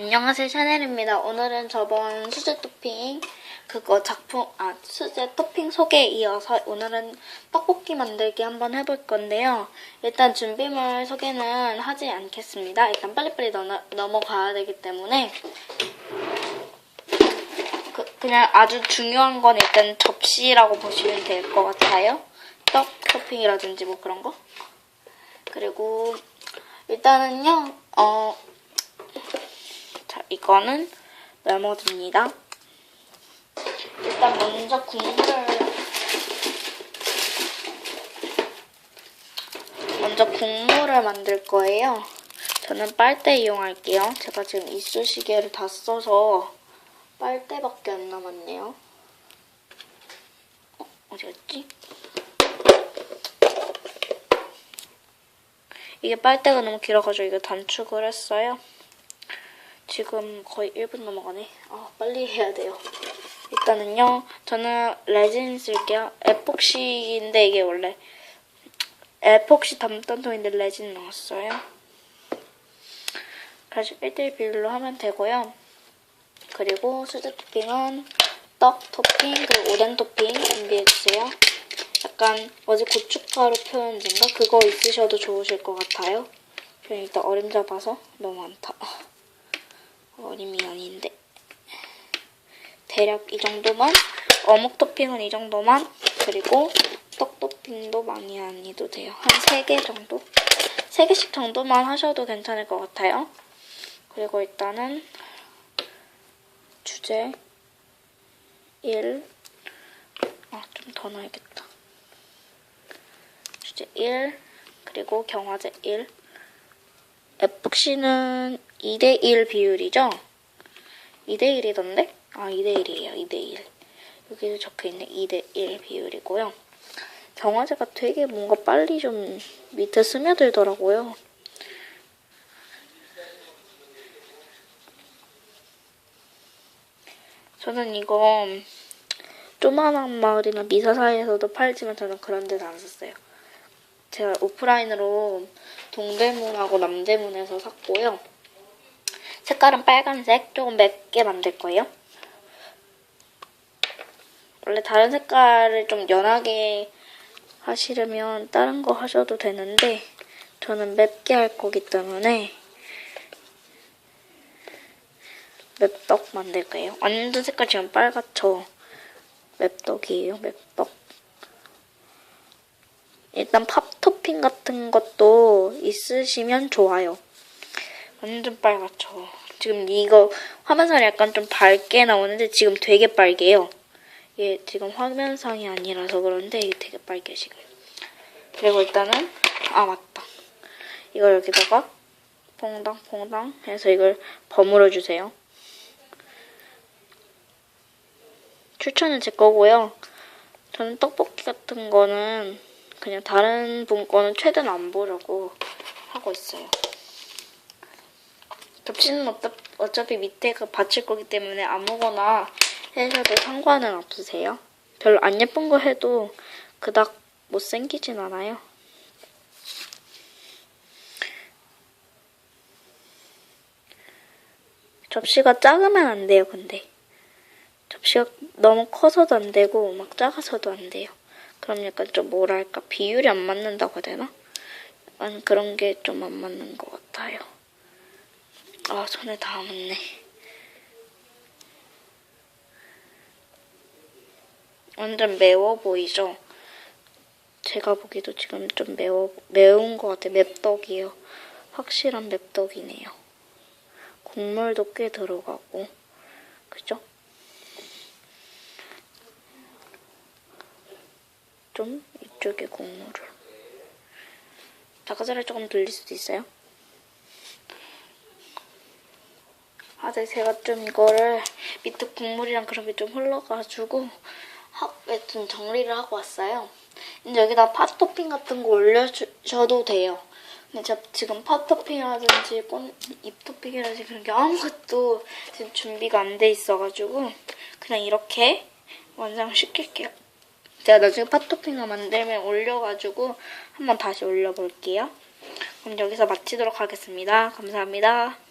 안녕하세요 샤넬입니다. 오늘은 저번 수제 토핑 그거 작품 아 수제 토핑 소개에 이어서 오늘은 떡볶이 만들기 한번 해볼 건데요. 일단 준비물 소개는 하지 않겠습니다. 일단 빨리빨리 넘어, 넘어가야 되기 때문에 그, 그냥 아주 중요한 건 일단 접시라고 보시면 될 것 같아요. 떡 토핑이라든지 뭐 그런 거. 그리고 일단은요 어 거는 레모드입니다. 일단 먼저 국물을 먼저 국물을 만들 거예요. 저는 빨대 이용할게요. 제가 지금 이쑤시개를 다 써서 빨대밖에 안 남았네요. 어, 어디 갔지? 이게 빨대가 너무 길어가지고 이거 단축을 했어요. 지금 거의 1분 넘어가네. 아, 빨리 해야 돼요. 일단은요, 저는 레진 쓸게요. 에폭시인데 이게 원래 에폭시 담던 통인데 레진 넣었어요. 그래서 1대1 비율로 하면 되고요. 그리고 수제 토핑은 떡 토핑, 그리고 오뎅 토핑 준비해주세요. 약간 어제 고춧가루 표현인가? 그거 있으셔도 좋으실 것 같아요. 그냥 일단 얼음 잡아서 너무 많다. 어림이 아닌데. 대략 이 정도만. 어묵 토핑은 이 정도만. 그리고 떡 토핑도 많이 안 해도 돼요. 한 3개 정도? 3개씩 정도만 하셔도 괜찮을 것 같아요. 그리고 일단은 주제 1. 아, 좀 더 넣어야겠다. 주제 1. 그리고 경화제 1. 에폭시는 2대1 비율이죠? 2대1이던데? 아, 2대1이에요. 2대1. 여기도 적혀있네. 2대1 비율이고요. 경화제가 되게 뭔가 빨리 좀 밑에 스며들더라고요. 저는 이거 조만한 마을이나 미사사에서도 팔지만 저는 그런 데서 안 샀어요. 제가 오프라인으로 동대문하고 남대문에서 샀고요. 색깔은 빨간색, 조금 맵게 만들 거예요. 원래 다른 색깔을 좀 연하게 하시려면 다른 거 하셔도 되는데 저는 맵게 할 거기 때문에 맵떡 만들 거예요. 완전 색깔 지금 빨갛죠? 맵떡이에요, 맵떡. 일단 팝 토핑 같은 것도 있으시면 좋아요. 완전 빨갛죠. 지금 이거 화면상이 약간 좀 밝게 나오는데 지금 되게 빨개요. 얘 지금 화면상이 아니라서 그런데 이게 되게 빨개 지금. 그리고 일단은 아 맞다. 이걸 여기다가 퐁당퐁당 해서 이걸 버무려 주세요. 추천은 제 거고요. 저는 떡볶이 같은 거는 그냥 다른 분 거는 최대한 안 보려고 하고 있어요. 접시는 어차, 어차피 밑에가 받칠 거기 때문에 아무거나 해셔도 상관은 없으세요. 별로 안 예쁜 거 해도 그닥 못생기진 않아요. 접시가 작으면 안 돼요, 근데. 접시가 너무 커서도 안 되고, 막 작아서도 안 돼요. 그럼 약간 좀 뭐랄까, 비율이 안 맞는다고 해야 되나? 약간 그런 게 좀 안 맞는 것 같아요. 아, 손에 다 묻네. 완전 매워 보이죠? 제가 보기도 지금 좀 매워, 매운 것 같아요. 맵떡이에요. 확실한 맵떡이네요. 국물도 꽤 들어가고. 그죠? 좀 이쪽에 국물을. 닭가슴살 조금 들릴 수도 있어요. 아, 네, 제가 좀 이거를 밑에 국물이랑 그런 게 좀 흘러가지고 좀 정리를 하고 왔어요. 이제 여기다 팥 토핑 같은 거 올려주셔도 돼요. 근데 제가 지금 팥 토핑이라든지 꽃 잎 토핑이라든지 그런 게 아무것도 지금 준비가 안 돼 있어가지고 그냥 이렇게 완성시킬게요. 제가 나중에 팥 토핑을 만들면 올려가지고 한번 다시 올려볼게요. 그럼 여기서 마치도록 하겠습니다. 감사합니다.